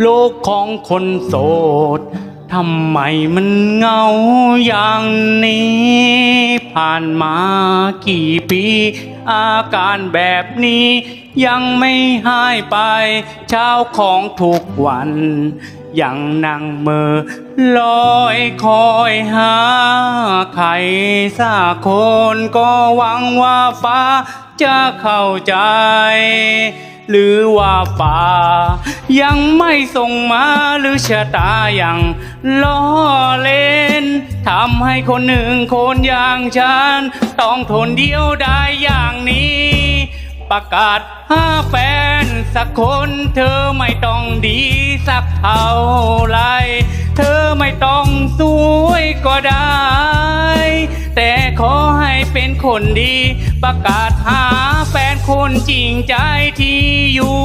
โลกของคนโสดทำไมมันเงาอย่างนี้ ผ่านมากี่ปี อาการแบบนี้ ยังไม่หายไป เช้าของทุกวัน ยังนั่งเมอลอยคอยหา ใครสักคนก็หวังว่าฟ้าจะเข้าใจ หรือว่าป่า ยังไม่ส่งมาหรือชะตาอย่างล้อเล่นทำให้คนหนึ่งคนอย่างฉัน ต้องทนเดียวได้อย่างนี้ ประกาศห้าแฟน สักคน เธอไม่ต้องดีสักเท่าไร เธอไม่ต้องสวยก็ได้ แต่ขอให้เป็นคนดี ประกาศหาแฟนคนจริงใจที่อยู่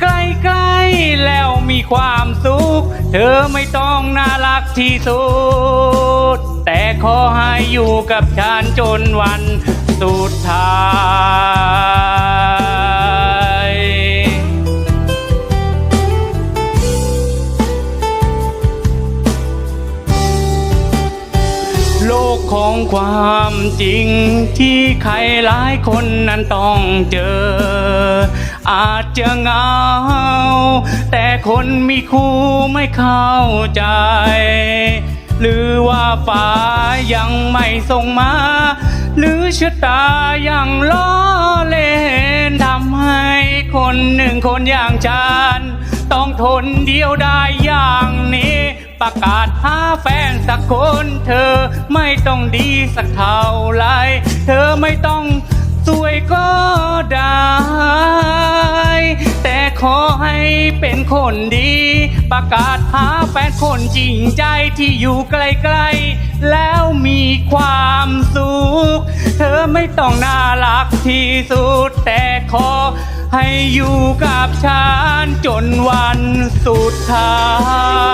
ใกล้ๆแล้วมีความสุข เธอไม่ต้องน่ารักที่สุด แต่ขอให้อยู่กับฉันจนวันสุดท้าย กของความจริงที่ใครหลายคนนั้นต้องเจอ อาจจะเงา แต่คนมีคู่ไม่เข้าใจ หรือว่าฟ้ายังไม่ส่งมา หรือชะตายังล้อเล่นทำให้คนหนึ่งคนอย่างฉัน ต้องทนเดียวได้อย่างนี้ ประกาศหาแฟนสักคนเธอไม่ต้องดีสักเท่าไรเธอไม่ต้องสวยก็ได้ แต่ขอให้เป็นคนดี ประกาศหาแฟนคนจริงใจที่อยู่ใกล้ๆ แล้วมีความสุข เธอไม่ต้องน่ารักที่สุด แต่ขอให้อยู่กับฉันจนวันสุดท้าย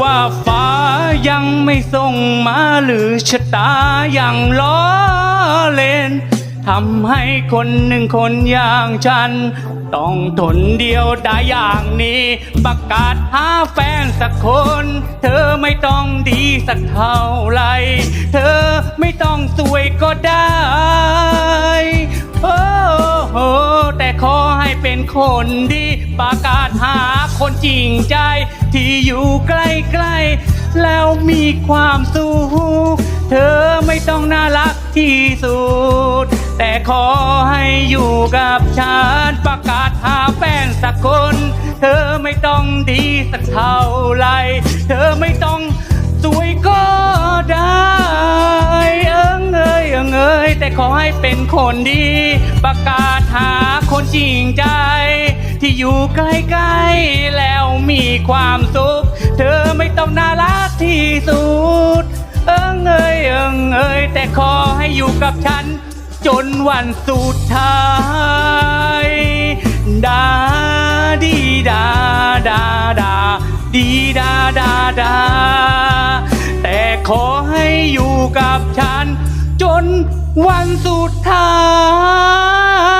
ว่าฟ้ายังไม่ส่งมาหรือชะตายังล้อเล่นทำให้คนหนึ่งคนอย่างฉัน ต้องทนเดียวได้อย่างนี้ ประกาศหาแฟนสักคน เธอไม่ต้องดีสักเท่าไร เธอไม่ต้องสวยก็ได้ เป็นคนดีประกาศหาคนจริงใจ ที่อยู่ใกล้ๆแล้วมีความสุขเธอไม่ต้องน่ารักที่สุด แต่ขอให้อยู่กับฉันประกาศหาแฟนสักคน เธอไม่ต้องดีสักเท่าไร เธอไม่ต้อง แต่ขอให้เป็นคนดี ประกาศหาคนจริงใจ ที่อยู่ใกล้ๆแล้วมีความสุข เธอไม่ต้องน่ารักที่สุด เอิงเอ้ยเอิงเอ้ยแต่ขอให้อยู่กับฉัน จนวันสุดท้ายดาดีดาดาดาดีดาดาดาแต่ขอให้อยู่กับฉัน จน วันสุดท้าย